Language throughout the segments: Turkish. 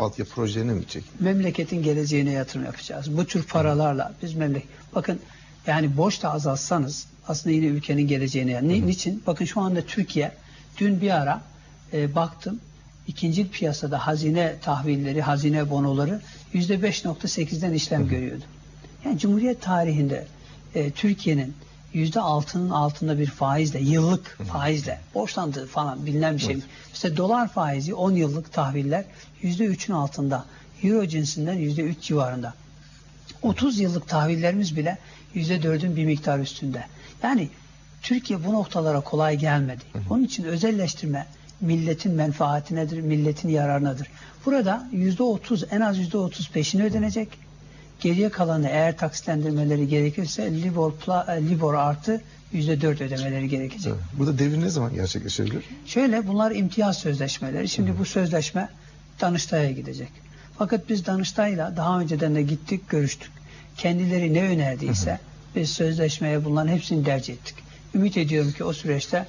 altyapı projelerine mi gidecek? memleketin geleceğine yatırım yapacağız. Bu tür paralarla biz memleket bakın yani borç da azaltsanız aslında yine ülkenin geleceğine yani Ni- niçin? Bakın şu anda Türkiye dün bir ara e, baktım ikinci piyasada hazine tahvilleri, hazine bonoları yüzde 5.8'den işlem görüyordu. Yani Cumhuriyet tarihinde e, Türkiye'nin yüzde altının altında bir faizle, yıllık faizle borçlandığı falan bilinen bir şey. İşte dolar faizi 10 yıllık tahviller yüzde üçün altında. Euro cinsinden yüzde üç civarında. 30 yıllık tahvillerimiz bile yüzde dördün bir miktar üstünde. Yani Türkiye bu noktalara kolay gelmedi. Onun için özelleştirme milletin menfaatinedir, milletin yararınadır. Burada yüzde otuz, en az yüzde otuz peşini ödenecek. Geriye kalanı eğer taksitlendirmeleri gerekirse Libor, pla- e, Libor artı yüzde dört ödemeleri gerekecek. Evet. Burada devir ne zaman gerçekleşebilir? Şöyle bunlar imtiyaz sözleşmeleri. Şimdi bu sözleşme Danıştay'a gidecek. Fakat biz Danıştay'la daha önceden de gittik, görüştük. Kendileri ne önerdiyse biz sözleşmeye bunların hepsini derc ettik. Ümit ediyorum ki o süreçte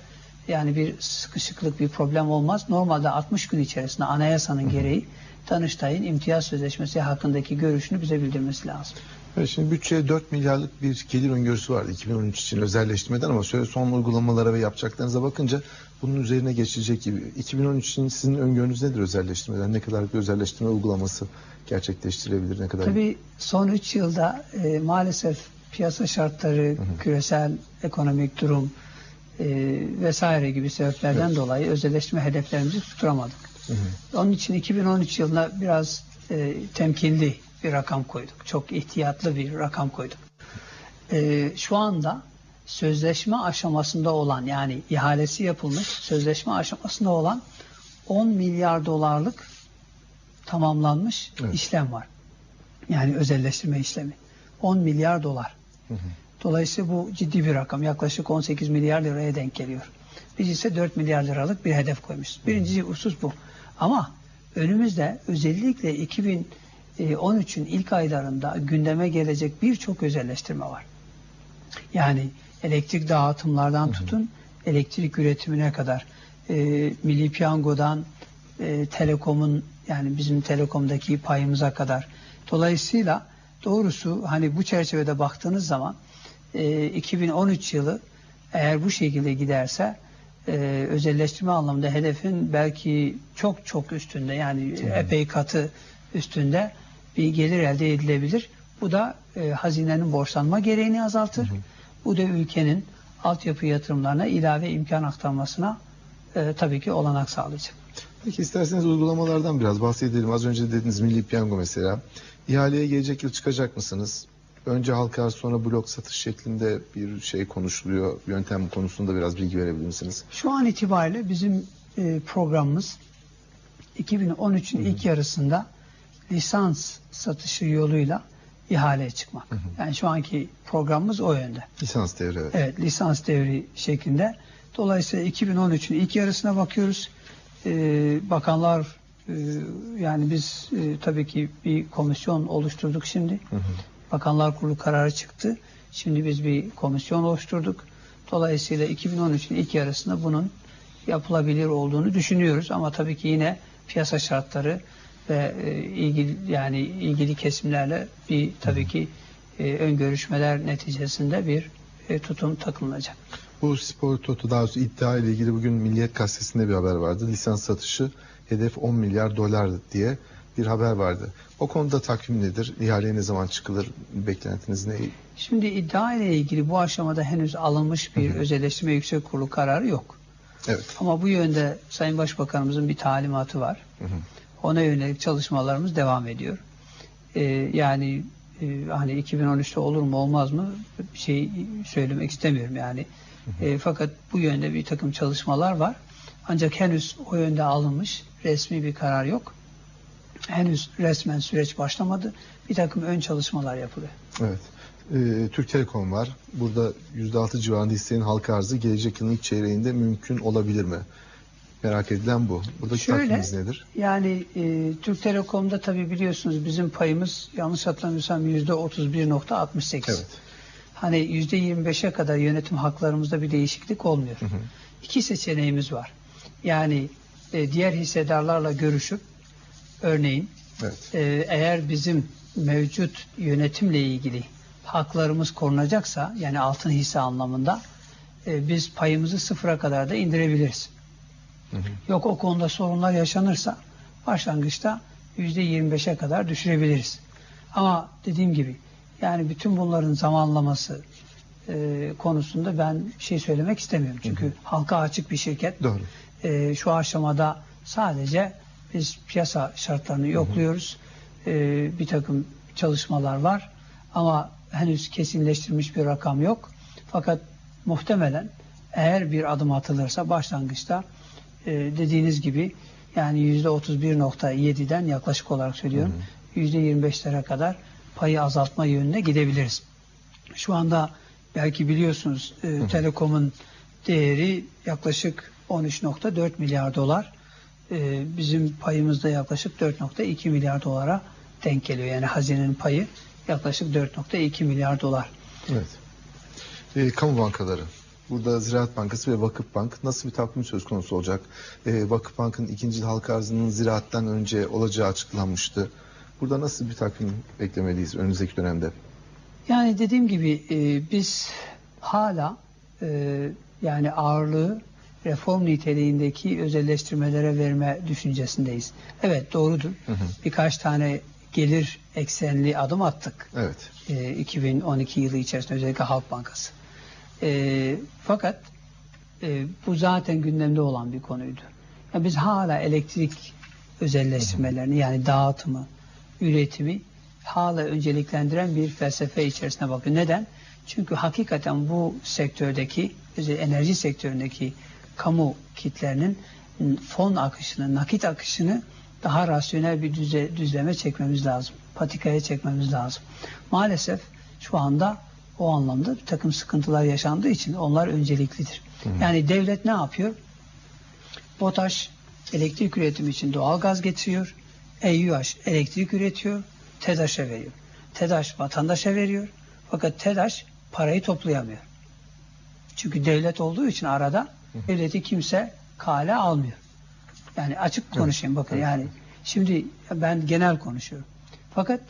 yani bir sıkışıklık, bir problem olmaz. Normalde 60 gün içerisinde anayasanın gereği Danıştay'ın imtiyaz sözleşmesi hakkındaki görüşünü bize bildirmesi lazım. Evet, şimdi bütçeye 4 milyarlık bir gelir öngörüsü vardı 2013 için özelleştirmeden ama şöyle son uygulamalara ve yapacaklarınıza bakınca bunun üzerine geçilecek gibi. 2013 için sizin öngörünüz nedir özelleştirmeden? Ne kadar bir özelleştirme uygulaması gerçekleştirilebilir? Ne kadar? Tabii son 3 yılda e, maalesef piyasa şartları, küresel ekonomik durum e, vesaire gibi sebeplerden Evet. dolayı özelleştirme hedeflerimizi tutturamadık. Onun için 2013 yılına biraz e, temkinli bir rakam koyduk. Çok ihtiyatlı bir rakam koyduk. E, şu anda sözleşme aşamasında olan yani ihalesi yapılmış sözleşme aşamasında olan 10 milyar dolarlık tamamlanmış Evet. işlem var. Yani özelleştirme işlemi. 10 milyar dolar. Dolayısıyla bu ciddi bir rakam. Yaklaşık 18 milyar liraya denk geliyor. Biz ise 4 milyar liralık bir hedef koymuşuz. Birinci husus bu. Ama önümüzde özellikle 2013'ün ilk aylarında gündeme gelecek birçok özelleştirme var. Yani elektrik dağıtımlardan tutun elektrik üretimine kadar e, Milli Piyango'dan e, Telekom'un yani bizim Telekom'daki payımıza kadar. Dolayısıyla doğrusu hani bu çerçevede baktığınız zaman e, 2013 yılı eğer bu şekilde giderse e, özelleştirme anlamında hedefin belki çok çok üstünde yani epey katı üstünde bir gelir elde edilebilir. Bu da e, hazinenin borçlanma gereğini azaltır. Bu da ülkenin altyapı yatırımlarına ilave imkan aktarmasına e, tabii ki olanak sağlayacak. Peki isterseniz uygulamalardan biraz bahsedelim. Az önce dediniz Milli Piyango mesela. İhaleye gelecek yıl çıkacak mısınız? Önce halka sonra blok satış şeklinde bir şey konuşuluyor. Yöntem konusunda biraz bilgi verebilir misiniz? Şu an itibariyle bizim e, programımız 2013'ün ilk yarısında lisans satışı yoluyla ihaleye çıkmak. Yani şu anki programımız o yönde. Lisans devri evet. Evet, lisans devri şeklinde. Dolayısıyla 2013'ün ilk yarısına bakıyoruz. Ee, bakanlar e, yani biz e, tabii ki bir komisyon oluşturduk şimdi. Bakanlar Kurulu kararı çıktı. Şimdi biz bir komisyon oluşturduk. Dolayısıyla 2013'ün ilk yarısında bunun yapılabilir olduğunu düşünüyoruz ama tabii ki yine piyasa şartları ve e, ilgili yani ilgili kesimlerle bir tabii ki e, ön görüşmeler neticesinde bir e, tutum takılınacak. Bu spor toto daha doğrusu iddia ile ilgili bugün Milliyet Gazetesi'nde bir haber vardı. Lisans satışı hedef 10 milyar dolar diye bir haber vardı. O konuda takvim nedir? İhaleye ne zaman çıkılır? Beklentiniz ne? Şimdi iddia ile ilgili bu aşamada henüz alınmış bir özelleştirme yüksek kurulu kararı yok. Evet. Ama bu yönde Sayın Başbakanımızın bir talimatı var. Ona yönelik çalışmalarımız devam ediyor. Ee, yani e, hani 2013'te olur mu olmaz mı bir şey söylemek istemiyorum yani. E, fakat bu yönde bir takım çalışmalar var. Ancak henüz o yönde alınmış resmi bir karar yok. Henüz resmen süreç başlamadı. Bir takım ön çalışmalar yapılıyor. Evet. Ee, Türk Telekom var. Burada %6 civarında hissenin halka arzı gelecek yılın ilk çeyreğinde mümkün olabilir mi? Merak edilen bu. Buradaki Şöyle, takviminiz nedir? Yani e, Türk Telekom'da tabii biliyorsunuz bizim payımız yanlış hatırlamıyorsam yüzde 31.68. Evet. Hani yüzde 25'e kadar yönetim haklarımızda bir değişiklik olmuyor. İki seçeneğimiz var. Yani e, diğer hissedarlarla görüşüp Örneğin Evet. e, eğer bizim mevcut yönetimle ilgili haklarımız korunacaksa yani altın hisse anlamında e, biz payımızı sıfıra kadar da indirebiliriz. Hı hı. Yok o konuda sorunlar yaşanırsa başlangıçta %25'e kadar düşürebiliriz. Ama dediğim gibi yani bütün bunların zamanlaması e, konusunda ben bir şey söylemek istemiyorum. Çünkü halka açık bir şirket. Doğru. E, şu aşamada sadece biz piyasa şartlarını yokluyoruz. E, bir takım çalışmalar var ama henüz kesinleştirilmiş bir rakam yok. Fakat muhtemelen eğer bir adım atılırsa başlangıçta e, dediğiniz gibi yani %31.7'den yaklaşık olarak söylüyorum %25'lere kadar payı azaltma yönüne gidebiliriz. Şu anda belki biliyorsunuz e, Telekom'un değeri yaklaşık 13.4 milyar dolar. E, bizim payımız da yaklaşık 4.2 milyar dolara denk geliyor. Yani hazinenin payı yaklaşık 4.2 milyar dolar. Evet. E, kamu bankaları. Burada Ziraat Bankası ve Vakıf Bank nasıl bir takvim söz konusu olacak? E, Vakıf Bank'ın ikinci halka arzının ziraatten önce olacağı açıklanmıştı. Burada nasıl bir takvim beklemeliyiz önümüzdeki dönemde? Yani dediğim gibi e, biz hala e, yani ağırlığı reform niteliğindeki özelleştirmelere verme düşüncesindeyiz. Evet doğrudur. Hı hı. Birkaç tane gelir eksenli adım attık. Evet. E, 2012 yılı içerisinde özellikle Halk Bankası. E, fakat e, bu zaten gündemde olan bir konuydu. Yani biz hala elektrik özelleştirmelerini yani dağıtımı, üretimi hala önceliklendiren bir felsefe içerisine bakıyor. Neden? Çünkü hakikaten bu sektördeki, enerji sektöründeki kamu kitlerinin fon akışını, nakit akışını daha rasyonel bir düze, düzleme çekmemiz lazım. Patikaya çekmemiz lazım. Maalesef şu anda o anlamda bir takım sıkıntılar yaşandığı için onlar önceliklidir. Yani devlet ne yapıyor? BOTAŞ elektrik üretimi için doğal gaz getiriyor. EYÜAŞ elektrik üretiyor. TEDAŞ'a veriyor. TEDAŞ vatandaşa veriyor. Fakat TEDAŞ parayı toplayamıyor. Çünkü devlet olduğu için arada devleti kimse kale almıyor. Yani açık konuşayım bakın yani şimdi ben genel konuşuyorum. Fakat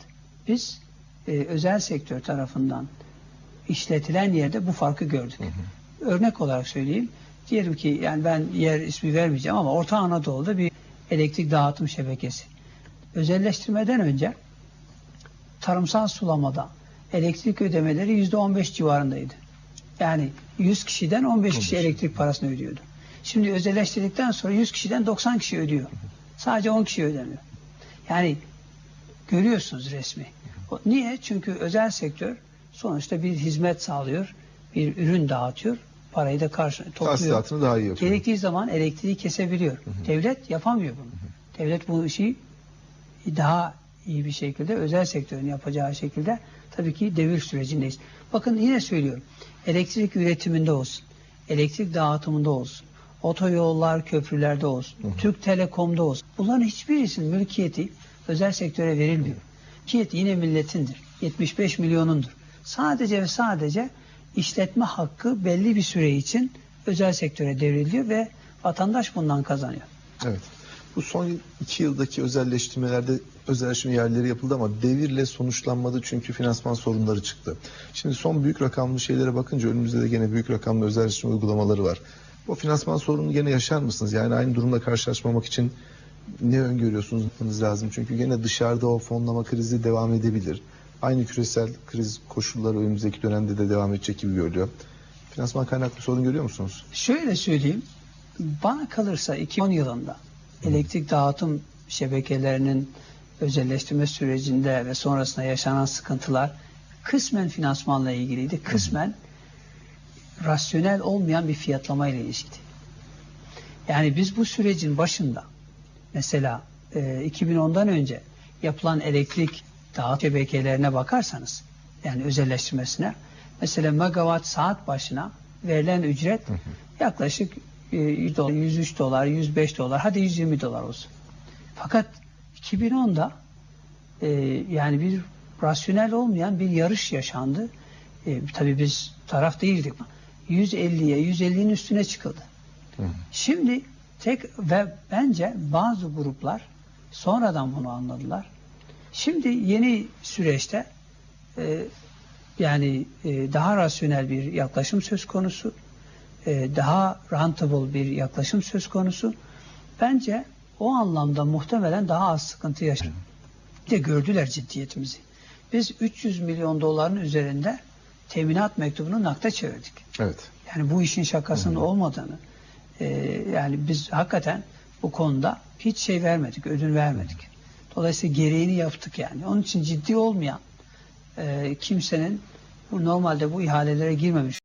biz e, özel sektör tarafından işletilen yerde bu farkı gördük. Örnek olarak söyleyeyim. Diyelim ki yani ben yer ismi vermeyeceğim ama Orta Anadolu'da bir elektrik dağıtım şebekesi. Özelleştirmeden önce tarımsal sulamada elektrik ödemeleri yüzde 15 civarındaydı. Yani 100 kişiden 15 kişi 15. elektrik parasını ödüyordu. Şimdi özelleştirdikten sonra 100 kişiden 90 kişi ödüyor. Sadece 10 kişi ödemiyor. Yani görüyorsunuz resmi. Niye? Çünkü özel sektör sonuçta bir hizmet sağlıyor, bir ürün dağıtıyor, parayı da karşı topluyor. Tahsilatını daha iyi yapıyor. Gerektiği zaman elektriği kesebiliyor. Devlet yapamıyor bunu. Devlet bu işi daha iyi bir şekilde özel sektörün yapacağı şekilde tabii ki devir sürecindeyiz. Bakın yine söylüyorum. Elektrik üretiminde olsun, elektrik dağıtımında olsun, otoyollar, köprülerde olsun, Türk Telekom'da olsun. Bunların hiçbirisinin mülkiyeti özel sektöre verilmiyor. Mülkiyet yine milletindir. 75 milyonundur. Sadece ve sadece işletme hakkı belli bir süre için özel sektöre devriliyor ve vatandaş bundan kazanıyor. Evet. Bu son iki yıldaki özelleştirmelerde özelleştirme yerleri yapıldı ama devirle sonuçlanmadı çünkü finansman sorunları çıktı. Şimdi son büyük rakamlı şeylere bakınca önümüzde de gene büyük rakamlı özelleştirme uygulamaları var. Bu finansman sorununu gene yaşar mısınız? Yani aynı durumla karşılaşmamak için ne öngörüyorsunuz yapmanız lazım? Çünkü gene dışarıda o fonlama krizi devam edebilir. Aynı küresel kriz koşulları önümüzdeki dönemde de devam edecek gibi görülüyor. Finansman kaynaklı sorun görüyor musunuz? Şöyle söyleyeyim. Bana kalırsa 2010 yılında elektrik dağıtım şebekelerinin özelleştirme sürecinde ve sonrasında yaşanan sıkıntılar kısmen finansmanla ilgiliydi. Kısmen rasyonel olmayan bir fiyatlama ile ilişkiydi. Yani biz bu sürecin başında mesela e, 2010'dan önce yapılan elektrik dağıt şebekelerine bakarsanız yani özelleştirmesine mesela megawatt saat başına verilen ücret yaklaşık 100 dolar, 103 dolar, 105 dolar, hadi 120 dolar olsun. Fakat 2010'da e, yani bir rasyonel olmayan bir yarış yaşandı. E, tabii biz taraf değildik. 150'ye, 150'nin üstüne çıkıldı. Şimdi tek ve bence bazı gruplar Sonradan bunu anladılar. Şimdi yeni süreçte e, yani e, daha rasyonel bir yaklaşım söz konusu, e, daha rentable bir yaklaşım söz konusu. Bence o anlamda muhtemelen daha az sıkıntı yaşar. Bir de gördüler ciddiyetimizi. Biz 300 milyon doların üzerinde teminat mektubunu nakde çevirdik. Evet. Yani bu işin şakasının olmadığını, e, yani biz hakikaten bu konuda hiç şey vermedik, ödün vermedik. Dolayısıyla gereğini yaptık yani. Onun için ciddi olmayan e, kimsenin bu normalde bu ihalelere girmemiş